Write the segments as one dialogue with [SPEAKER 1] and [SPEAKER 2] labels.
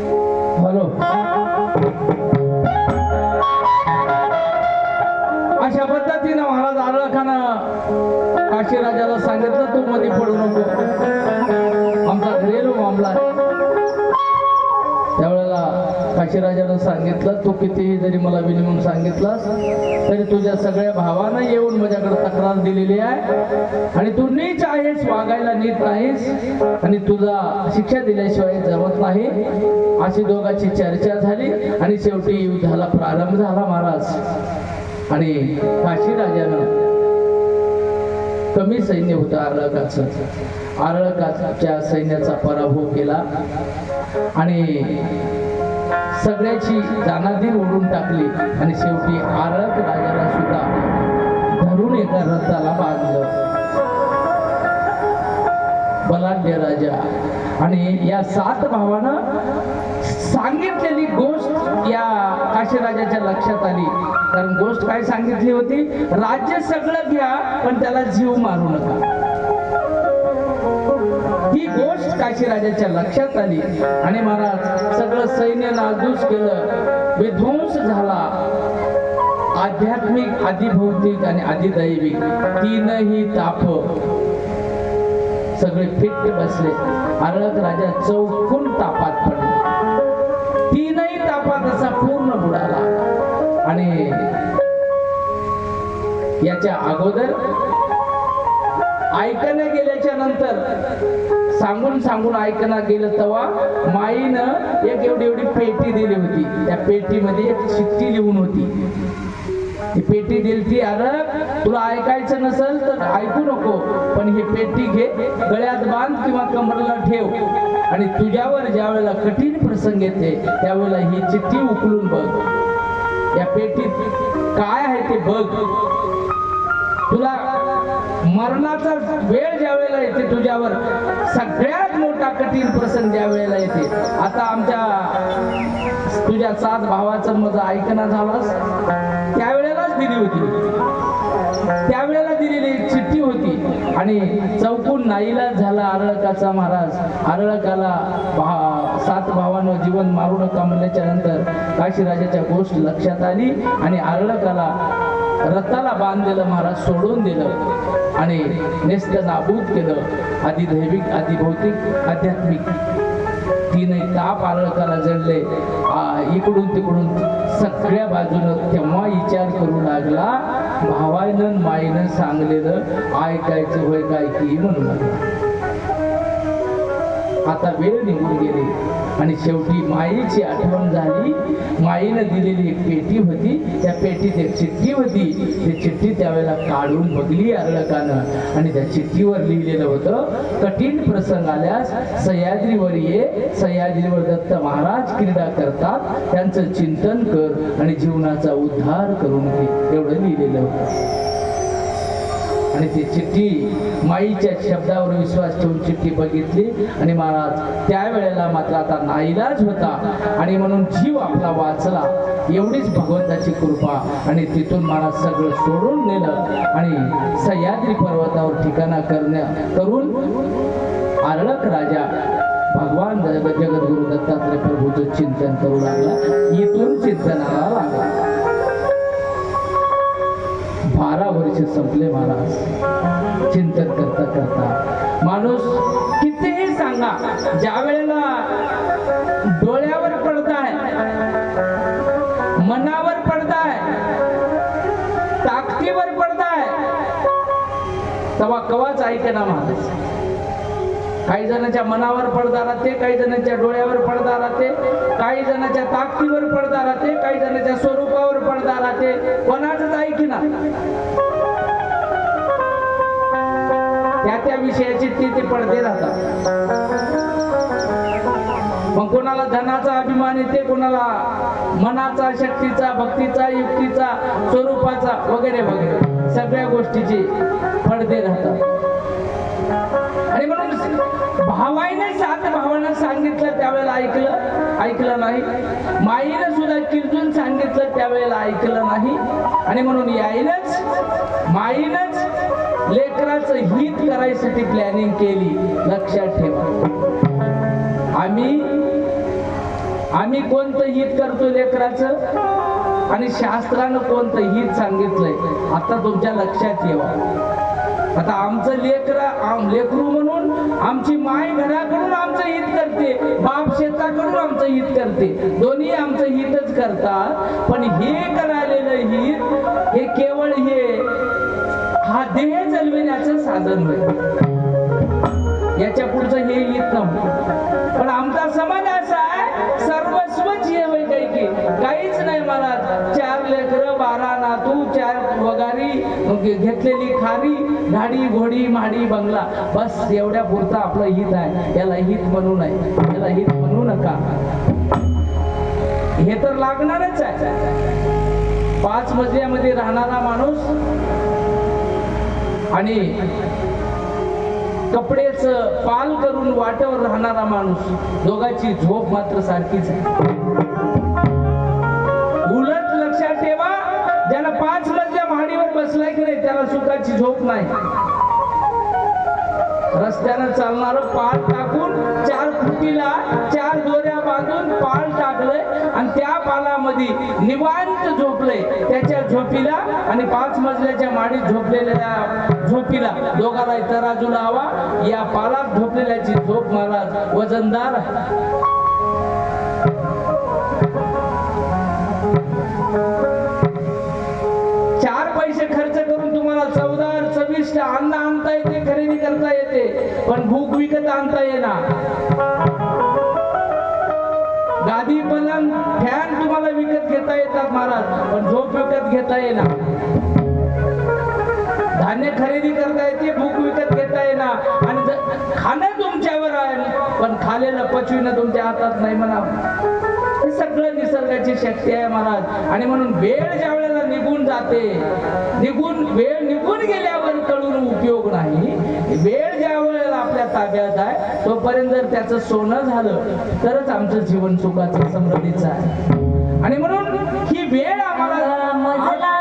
[SPEAKER 1] Hello. अशा पद्धतीनं महाराज आरळखानं काशीराजाला सांगितलं तू मध्ये पडू नको. आमचा घरेलू मामला आहे. काशीराजानं सांगितलं तू कितीही जरी मला विनिमून सांगितलास तरी तुझ्या सगळ्या भावानं येऊन माझ्याकडे तक्रार दिलेली आहे आणि तू नीच आहेस वागायला नीट नाहीस आणि तुझा शिक्षा दिल्याशिवाय जमत नाही. अशी दोघांची चर्चा झाली आणि शेवटी युद्धाला प्रारंभ झाला महाराज. आणि काशीराजानं कमी सैन्य होतं आरळकाचं. आरळकाच्या सैन्याचा पराभव केला आणि सगळ्याची दानादीर ओढून टाकली. आणि शेवटी आरत राजाला सुद्धा धरून एका रथाला बांधलं. बलाढ्य राजा. आणि या सात भावानं सांगितलेली गोष्ट या काशीराजाच्या लक्षात आली. कारण गोष्ट काय सांगितली होती? राज्य सगळं घ्या पण त्याला जीव मारू नका. ही गोष्ट काशीराजाच्या लक्षात आली. आणि महाराज सगळं सैन्य नाजूस केलं. विध्वंस झाला. आध्यात्मिक आदिभौतिक आणि आदिदैविक तीनही ताप सगळे फिट बसले. आरळक राजा चौकून तापात पडला. तीनही तापात असा पूर्ण बुडाला. आणि याच्या अगोदर ऐकण्या गेल्याच्यानंतर सांगून सांगून ऐकणं गेलं तेव्हा माईनं एक एवढी एवढी पेटी दिली होती. त्या पेटीमध्ये एक चिठ्ठी लिहून होती. ती पेटी दिली ती अरे तुला ऐकायचं नसेल तर ऐकू नको पण ही पेटी घे गळ्यात बांध किंवा कमरला ठेव. आणि तुझ्यावर ज्या वेळेला कठीण प्रसंग येते त्यावेळेला ही चिठ्ठी उकलून बघ. या पेटीत काय आहे ते बघ. तुला मरणाचा वेळ ज्या वेळेला येते तुझ्यावर सगळ्यात मोठा कठीण प्रसंग ज्या वेळेला येते. आता आमच्या तुझ्या सात भावाचं माझं ऐकणं झालास? त्यावेळेलाच दिली होती. त्यावेळेला दिलेली चिठ्ठी होती. आणि चौकून नाईला झाला आरळकाचा महाराज. आरळकाला भा सात भावानं जीवन मारू नका म्हणल्याच्या नंतर काशीराजाच्या गोष्ट लक्षात आली आणि आरळकाला रथाला बांधलेलं महाराज सोडून दिलं आणि नेस्त नाबूद केलं. आधी दैविक आधी भौतिक आध्यात्मिक. तिने ताप पारळकाला जडले इकडून तिकडून सगळ्या बाजूनं तेव्हा विचार करू लागला भावायनं माईनं सांगलेलं ऐकायचं होय काय की म्हणून. लागला. आता वेळ निघून गेली. आणि शेवटी माईची आठवण झाली. माईनं दिलेली एक पेटी होती. त्या पेटीत एक चिठ्ठी होती. ती चिठ्ठी त्यावेळेला काढून बघली अर्लकानं आणि त्या चिठ्ठीवर लिहिलेलं होतं कठीण प्रसंग आल्यास सह्याद्रीवर ये. सह्याद्रीवर दत्त महाराज क्रीडा करतात. त्यांचं चिंतन कर आणि जीवनाचा उद्धार करून घे. एवढं लिहिलेलं होतं. आणि ती चिठ्ठी माईच्या शब्दावर विश्वास ठेवून चिठ्ठी बघितली. आणि महाराज त्यावेळेला मात्र आता नाईलाज होता. आणि म्हणून जीव आपला वाचला. एवढीच भगवंताची कृपा. आणि तिथून महाराज सगळं सोडून नेलं. आणि सह्याद्री पर्वतावर ठिकाणा करण्या करून आरळक राजा भगवान जगद्गुरु दत्तात्रय प्रभूचं चिंतन करू लागला. इथून चिंतनाला लागला. वर्ष संपले महाराज. चिंतन करता करता. माणूस कितीही सांगा ज्या वेळेला डोळ्यावर पडताय आहे मनावर पडताय आहे ताकदीवर पडदा आहे तेव्हा कवाच ऐकेना महाराज. काही जणांच्या मनावर पडदा राहते काही जणांच्या डोळ्यावर पडदा राहते काही जणांच्या ताकदीवर पडदा राहते काही जणांच्या स्वरूपावर पडदा राहते. कोणाचंच ऐकिना त्या त्या विषयाचे ते ते पडदे राहतात. मग कोणाला धनाचा अभिमान येते कोणाला मनाचा शक्तीचा भक्तीचा युक्तीचा स्वरूपाचा वगैरे वगैरे. सगळ्या गोष्टीचे पडदे राहतात. आणि म्हणून भावाईने सात भावानं सांगितलं त्यावेळेला ऐकलं ऐकलं नाही. माईनं सुद्धा किर्जून सांगितलं त्यावेळेला ऐकलं नाही. आणि म्हणून याईनच माईनच देशाचं हित करायसाठी प्लॅनिंग केली लक्षात ठेवा. आम्ही आम्ही कोणतं हित करतो लेकराचं? आणि शास्त्रानं कोणतं हित सांगितलंय? आता तुमच्या लक्षात येवा आता आमचं लेकर आम लेकरू म्हणून आमची माय घराकडून आमचं हित करते बाप शेताकडून आमचं हित करते. दोन्ही आमचं हितच करतात पण हे करायलेलं हित हे केवळ हे हा देह चलविण्याचं साधन होय. याच्या पुढचं हे येत नव्हतं. पण आमचा समाज असा आहे सर्वस्वच हे होय काही की. काहीच नाही मला. चार लेकर बारा नातू चार वगारी घेतलेली खारी घाडी घोडी माडी बंगला. बस एवढ्या पुरता आपलं हित आहे. याला हित म्हणू नये. याला हित म्हणू नका. हे तर लागणारच आहे. पाच मजल्यामध्ये राहणारा माणूस आणि कपडेच पाल करून वाटेवर राहणारा माणूस दोघांची झोप मात्र सारखीच आहे. उलट लक्षात ठेवा ज्याला पाच मजल्या महाडीवर बसलाय की नाही त्याला सुखाची झोप नाही. रस्त्यानं चालणार पाल टाकून चार फुटीला चार दोन बांधून पाल टाकलंय आणि त्या पालामध्ये निवांत झोपलंय. त्याच्या झोपीला आणि पाच मजल्याच्या माडीत झोपलेल्या झोपीला दोघाला तराजू लावा या पालात झोपलेल्याची झोप महाराज वजनदार चार पैसे खर्च करून तुम्हाला चौदा चविष्ट अन्न आणता येते खरेदी करता येते. पण भूक विकत आणता येणार. गादी पलंग फॅन तुम्हाला विकत घेता येतात महाराज. पण झोप विकत घेता येणार. धान्य खरेदी करता येते भूक विकत घेता येणार. आणि खाणं तुमच्यावर आहे पण खालेलं पचविणं तुमच्या हातात नाही म्हणा. हे सगळं निसर्गाची शक्ती आहे महाराज. आणि म्हणून वेळ ज्या वेळेला निघून जाते निघून वेळ निघून गेल्यावर कळून उपयोग नाही. वेळ ज्या वेळेला आपल्या ताब्यात आहे तोपर्यंत जर त्याचं सोनं झालं तरच आमचं जीवन सुखाचं समृद्धीचं आहे. आणि म्हणून ही वेळ आम्हाला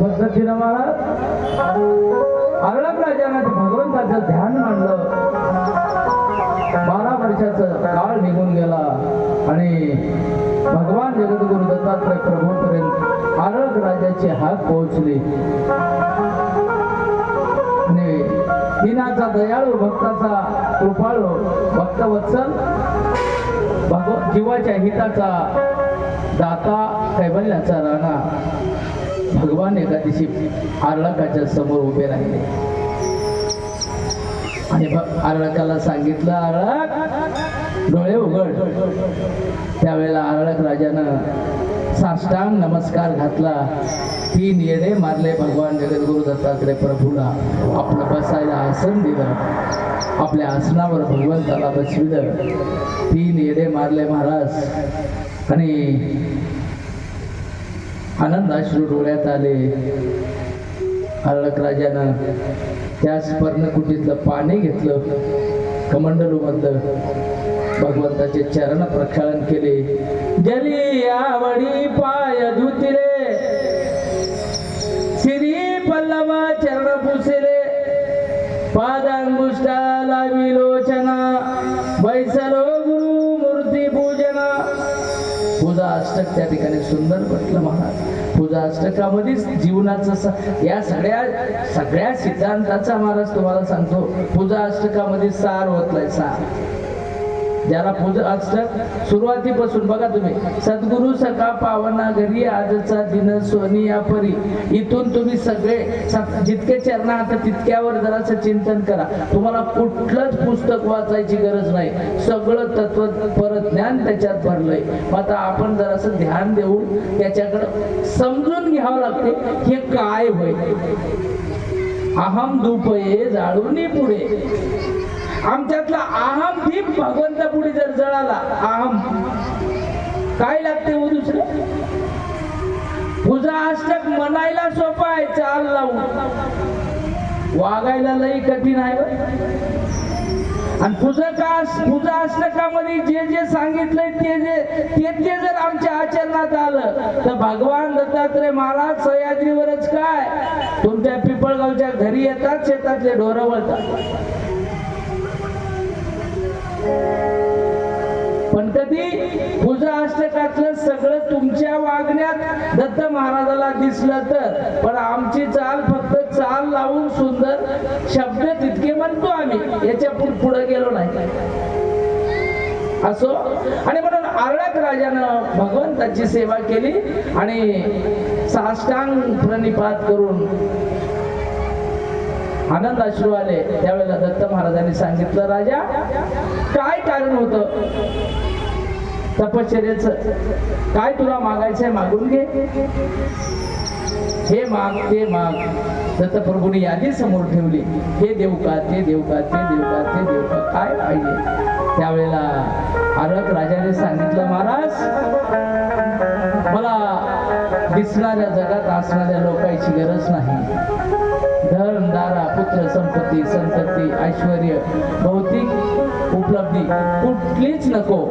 [SPEAKER 2] पद्धतीनं महाराज. अर्णब
[SPEAKER 1] राजाने भगवंताचं ध्यान मांडलं. बारा वर्षाचा काळ निघून गेला आणि भगवान जगद्गुरु दत्तात्रय प्रभूपर्यंत अर्णब राजाचे हात पोहोचले. दिनाचा दयाळू भक्ताचा कृपाळू भक्तवत्सल भगव जीवाच्या हिताचा दाता कैबल्याचा राणा. भगवान एका दिवशी आरळकाच्या समोर उभे राहिले. आणि आरळकाला सांगितलं आरळक डोळे उघड. त्यावेळेला आरळक राजानं साष्टांग नमस्कार घातला. तीन येणे मारले भगवान जगद्गुरु दत्तात्रय प्रभूला. आपलं बसायला आसन दिलं. आपल्या आसनावर भगवंताला बसविलं. तीन येणे मारले महाराज. आणि आनंदाश्रू डोळ्यात आले. हरळक राजानं त्याच पर्णकुटीतलं पाणी घेतलं. कमंडलूमधलं भगवंताचे चरण प्रक्षालन केले. जली आवडी अष्टक त्या ठिकाणी सुंदर म्हटलं महाराज. पूजा अष्टकामध्येच जीवनाचं या सगळ्या सगळ्या सिद्धांताचा महाराज तुम्हाला सांगतो. पूजा अष्टकामध्ये सार होतलाय सार. ज्याला पूज अष्टक सुरुवातीपासून बघा तुम्ही सद्गुरु सका पावना घरी आजचा दिन सोनिया परी. इथून तुम्ही सगळे जितके चरण आता तितक्यावर जरासं चिंतन करा. तुम्हाला कुठलंच पुस्तक वाचायची गरज नाही. सगळं तत्व परत ज्ञान त्याच्यात भरलंय. आता आपण जरासं ध्यान देऊन त्याच्याकडं समजून घ्यावं लागते हे काय होय. अहम दुपये जाळून पुढे. आमच्यातला अहम दीप भगवंता पुढे जर जळाला अहम. काय लागते हो दुसरं? पूजा अष्टक म्हणायला सोपा आहे चाल लावून. वागायला लई कठीण आहे आणि आणि का पूजा अष्टकामध्ये जे जे सांगितलंय ते जे ते ते जर आमच्या आचरणात आलं तर भगवान दत्तात्रय महाराज सह्याद्रीवरच काय? तुमच्या पिपळगावच्या घरी येतात शेतातले ढोरं वळतात. पण कधी पूजा अष्टकातलं सगळं तुमच्या वागण्यात दत्त महाराजाला दिसलं तर पण आमची चाल फक्त चाल लावून सुंदर शब्द तितके म्हणतो आम्ही याच्यापुढे गेलो नाही. असो? आणि म्हणून आरळक राजानं भगवंताची सेवा केली आणि साष्टांग प्रणिपात करून आनंद अश्रू आले त्यावेळेला दत्त महाराजांनी सांगितलं राजा काय कारण होतं? तपश्चर्याच. काय तुला मागायचंय मागून घे. हे माग ते माग. दत्तप्रभूने यादी समोर ठेवली. हे देवका ते देवका ते देवका ते देवका काय पाहिजे? त्यावेळेला आरक राजाने सांगितलं महाराज मला दिसणाऱ्या जगात असणाऱ्या लोकांची गरज नाही. धन दारा पुत्र संपत्ती संतती ऐश्वर भौतिक उपलब्धी कुठलीच नको.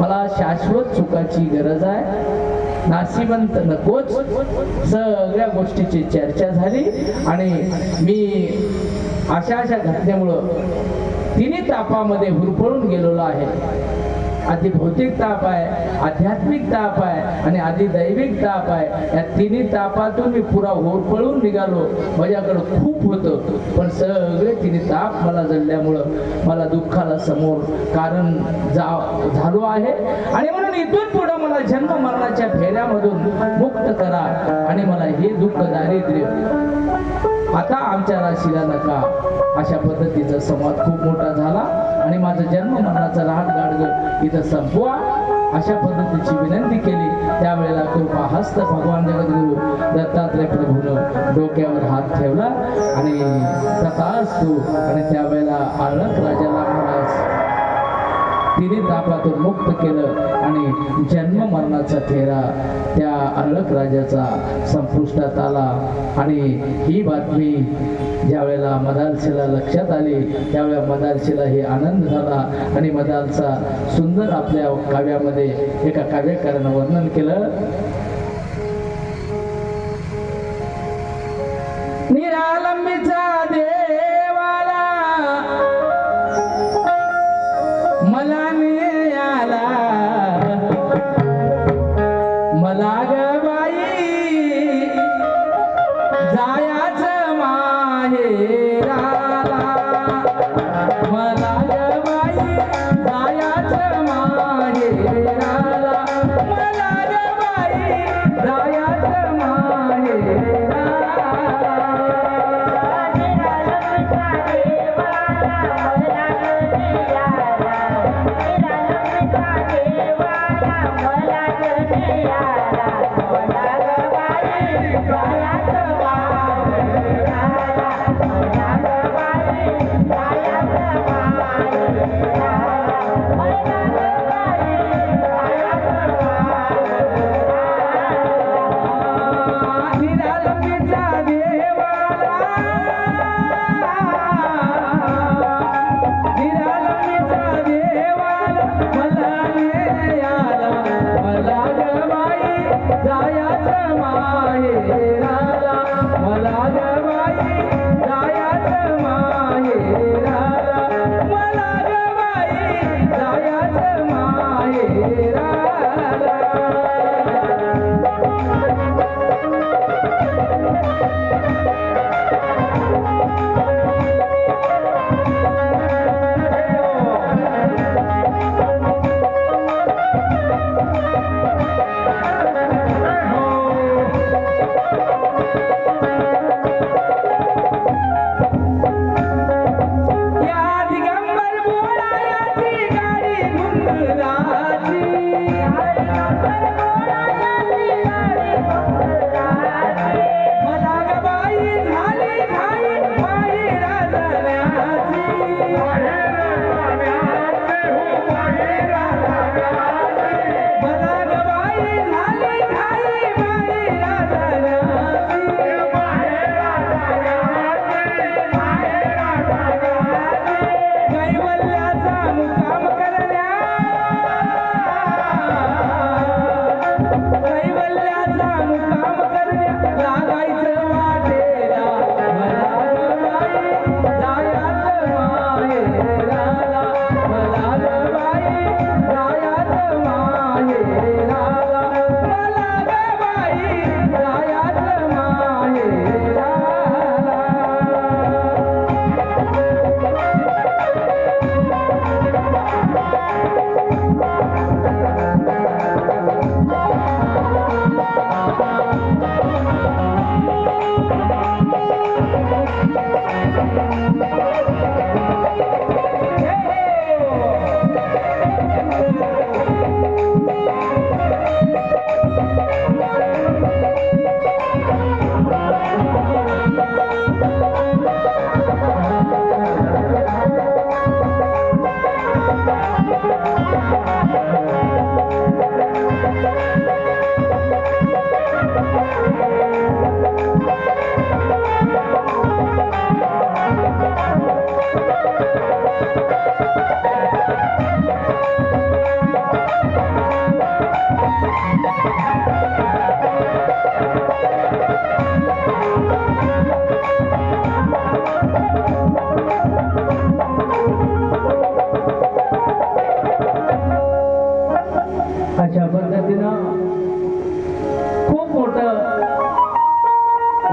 [SPEAKER 1] मला शाश्वत सुखाची गरज आहे. नाशिवंत नकोच. सगळ्या गोष्टीची चर्चा झाली आणि मी अशा अशा घटनेमुळं तिन्ही तापामध्ये हुरपळून गेलेलो आहे. आधी भौतिक ताप आहे आध्यात्मिक ताप आहे आणि आधी दैविक ताप आहे. या तिन्ही तापातून मी पुरा होरपळून निघालो. माझ्याकडं खूप होतं पण सगळे तिन्ही ताप मला जडल्यामुळं मला दुःखाला समोर कारण जा झालो आहे. आणि म्हणून इथून पुढं मला जन्म मरणाच्या फेऱ्यामधून मुक्त करा आणि मला हे दुःख दारिद्र्य आता आमच्या राशीला नका. अशा पद्धतीचा संवाद खूप मोठा झाला आणि माझं जन्म मरणाचा राहत गाडग इथं संपवा. अशा पद्धतीची विनंती केली. त्यावेळेला कृपा हस्त भगवान जगद्गुरु दत्तात्रय प्रभूनं डोक्यावर हात ठेवला आणि तथास्तु आणि त्यावेळेला आरक राजाला महाराज तिने तापातून मुक्त केलं आणि जन्म मरणाचा फेरा त्या अर्लक राजाचा संपुष्टात आला. आणि ही बातमी ज्यावेळेला मदालशीला लक्षात आली त्यावेळेला मदालशीला हे आनंद झाला आणि मदालचा सुंदर आपल्या काव्यामध्ये एका काव्यकारानं वर्णन केलं.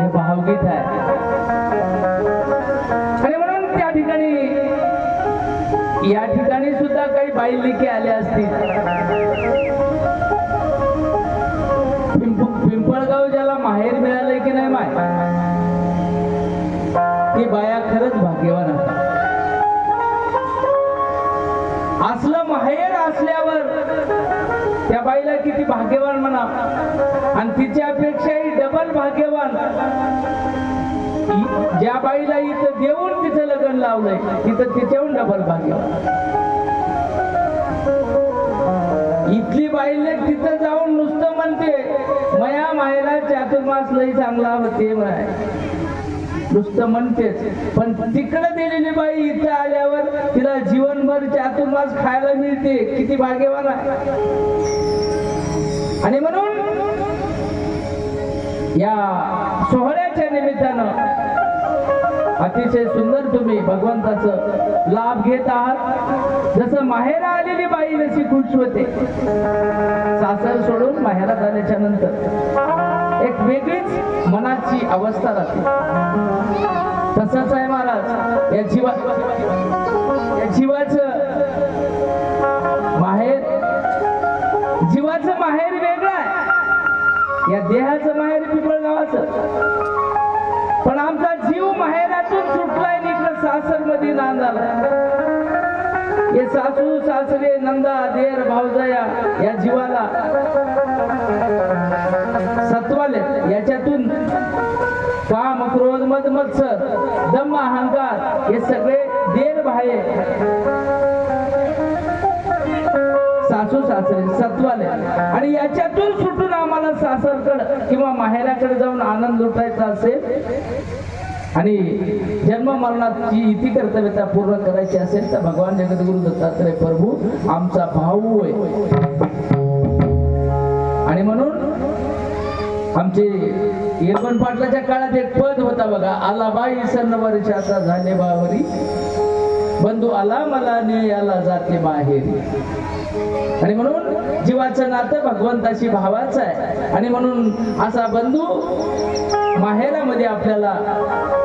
[SPEAKER 1] हे भावगीत आहे. आणि म्हणून त्या ठिकाणी या ठिकाणी सुद्धा काही बाईलिके आल्या असतील. पिंप- पिंपळगाव ज्याला माहेर मिळालंय की नाही माय? ती बाया खरंच भाग्यवान असलं माहेर असल्यावर त्या बाईला किती भाग्यवान म्हणा आणि तिच्यापेक्षाही डबल भाग्यवान. ज्या बाईला इथं देऊन तिचं लग्न लावलंय तिथं तिच्याहून डबल भाग्यवान. इथली बाईले तिथं जाऊन नुसतं म्हणते मया मायला चातुर्मास लई चांगला होते म्हणाय. नुसतं म्हणतेच पण तिकडे दिलेली बाई इथं आल्यावर तिला जीवनभर चातुर्मास खायला मिळते किती भाग्यवान आहे. आणि म्हणून या सोहळ्याच्या निमित्तानं अतिशय सुंदर तुम्ही भगवंताचं लाभ घेत आहात. जसं माहेरा आलेली बाई जशी खुश होते. सासर सोडून माहेरात आल्याच्यानंतर एक वेगळीच मनाची अवस्था राहते. तसंच आहे महाराज या जीवा या जीवाच माहेर या देहाचं माहेर पिपळगावाचं पण आमचा जीव माहेरातून सुटलाय निघलं सासरमध्ये नांदाला. हे सासू सासरे नंदा देर भावजया या जीवाला सत्वाले. याच्यातून काम क्रोध मद मत्सर दम अहंकार हे सगळे देर भाये सासू सासरे सत्वाले. आणि याच्यातून सासरकडं किंवा माहेराकडे जाऊन आनंद लुटायचा असेल आणि जन्म मरणाची इति कर्तव्यता पूर्ण करायची असेल तर भगवान जगद्गुरु दत्तात्रय प्रभू आमचा भाऊ आहे आणि म्हणून आमचे येरबन पाटलाच्या काळात एक पद होता बघा आला बाई सन्न वर्षाचा झाले बावरी. बंधू आला मला ने आला जाते बाहेर. आणि म्हणून जीवाचं नातं भगवंताशी भावाचं आहे. आणि म्हणून असा बंधू माहेरामध्ये आपल्याला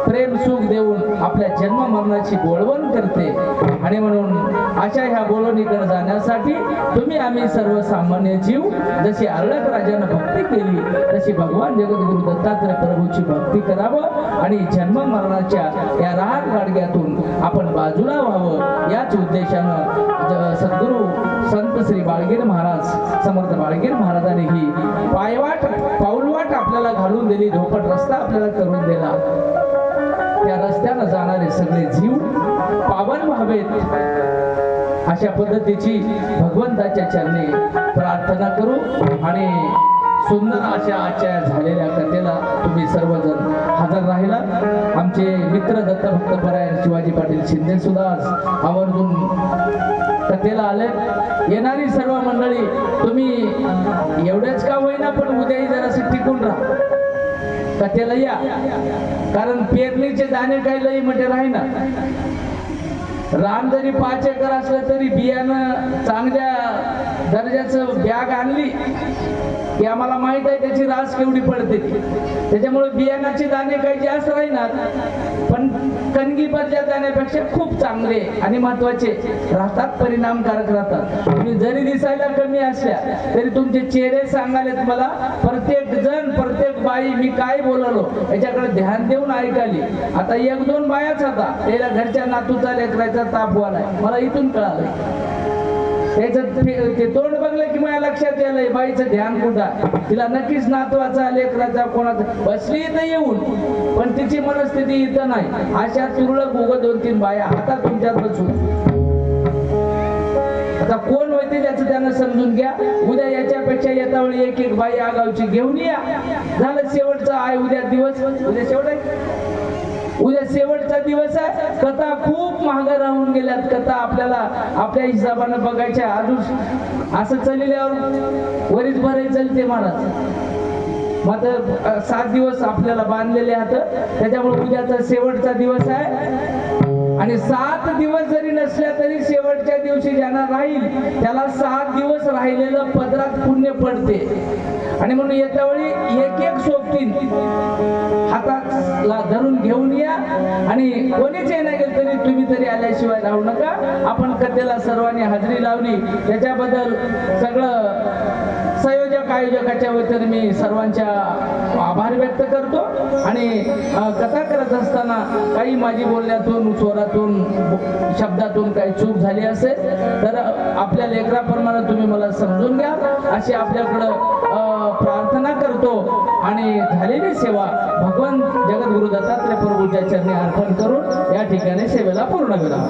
[SPEAKER 1] प्रेम सुख देऊन आपल्या जन्म मरणाची बोलवण करते. आणि म्हणून अशा ह्या बोलवणीकडे जाण्यासाठी तुम्ही आम्ही सर्वसामान्य जीव जशी अर्णक राजानं भक्ती केली तशी भगवान जगद्गुरु दत्तात्रय प्रभूची भक्ती करावं आणि जन्म मरणाच्या या राग गाडग्यातून आपण बाजूला व्हावं. याच उद्देशानं ज- सद्गुरु संत श्री बाळगीर महाराज समर्थ बाळगीर महाराजांनी ही पायवाट पाऊलवाट आपल्याला घालून दिली धोपट रस्ता आपल्याला करून दिला. त्या रस्त्यानं जाणारे सगळे जीव पावन व्हावेत अशा पद्धतीची भगवंताच्या चरणी प्रार्थना करू आणि सुंदर अशा आजच्या झालेल्या कथेला तुम्ही सर्वजण हजर राहिला. आमचे मित्र दत्तभक्त परायण शिवाजी पाटील शिंदे सुद्धा आज आवर्जून कथेला आले. येणारी सर्व मंडळी तुम्ही एवढेच का होईना पण उद्याही जरासे टिकून राहा. कथेला या. कारण पेरणीचे दाणे काही लई म्हणजे राहीना रान जरी पाच एकर असलं तरी बियाणं चांगल्या दर्जाचं बॅग आणली की आम्हाला माहीत आहे त्याची रास केवढी पडते. त्याच्यामुळे बियाणाचे दाणे काही जास्त राहणार पण कणगीपदल्या दाण्यापेक्षा खूप चांगले आणि महत्त्वाचे राहतात परिणामकारक राहतात. तुम्ही जरी दिसायला कमी असल्या तरी तुमचे चेहरे सांगालेत मला प्रत्येक प्रत्येक जण प्रत्येक बाई मी काय बोललो याच्याकडे ध्यान देऊन ऐकाली आता एक दोन बायाच आता त्याला घरच्या नातूचा लेकराचा ताप वालाय मला इथून कळालं त्याचं ते- तोंड बघलं की माझ्या लक्षात यायलंय बाईचं ध्यान कुठं तिला नक्कीच नातवाचा लेकराचा कोणाचा बसली इथं येऊन पण तिची मनस्थिती इथं नाही. अशा तुरळक उगं दोन तीन बाया हातात तुमच्यात बसून. आता कोण त्यांना समजून घ्या. उद्या याच्यापेक्षा येतावेळी एक एक बाई आगावची घेऊन या. झालं शेवटचा आहे उद्या दिवस. उद्या शेवट आहे? उद्या शेवटचा दिवस आहे. कथा खूप महाग राहून गेल्यात. कथा आपल्याला आपल्या हिशोबानं बघायच्या. अजून असं चालल्यावर वरीच भरायचं चलते महाराज मात्र सात दिवस आपल्याला बांधलेले आहेत. त्याच्यामुळे उद्याचा शेवटचा दिवस आहे. आणि सात दिवस जरी नसल्या तरी शेवटच्या दिवशी ज्यांना राहील त्याला सात दिवस राहिलेलं पदरात पुण्य पडते. आणि म्हणून येत्या वेळी एक एक सोबतीन हातात धरून घेऊन या. आणि कोणीच येणार गेलं तरी तुम्ही तरी आल्याशिवाय राहू नका. आपण कथेला सर्वांनी हजेरी लावली. त्याच्याबद्दल सगळं पुस्तक आयोजकाच्या वतीने मी सर्वांच्या आभार व्यक्त करतो. आणि कथा करत असताना काही माझी बोलण्यातून स्वरातून शब्दातून काही चूक झाली असेल तर आपल्या लेकराप्रमाणे तुम्ही मला समजून घ्या. अशी आपल्याकडं प्रार्थना करतो. आणि झालेली सेवा भगवान जगद्गुरु दत्तात्रय प्रभूच्या चरणी अर्पण करून या ठिकाणी सेवेला पूर्ण करा.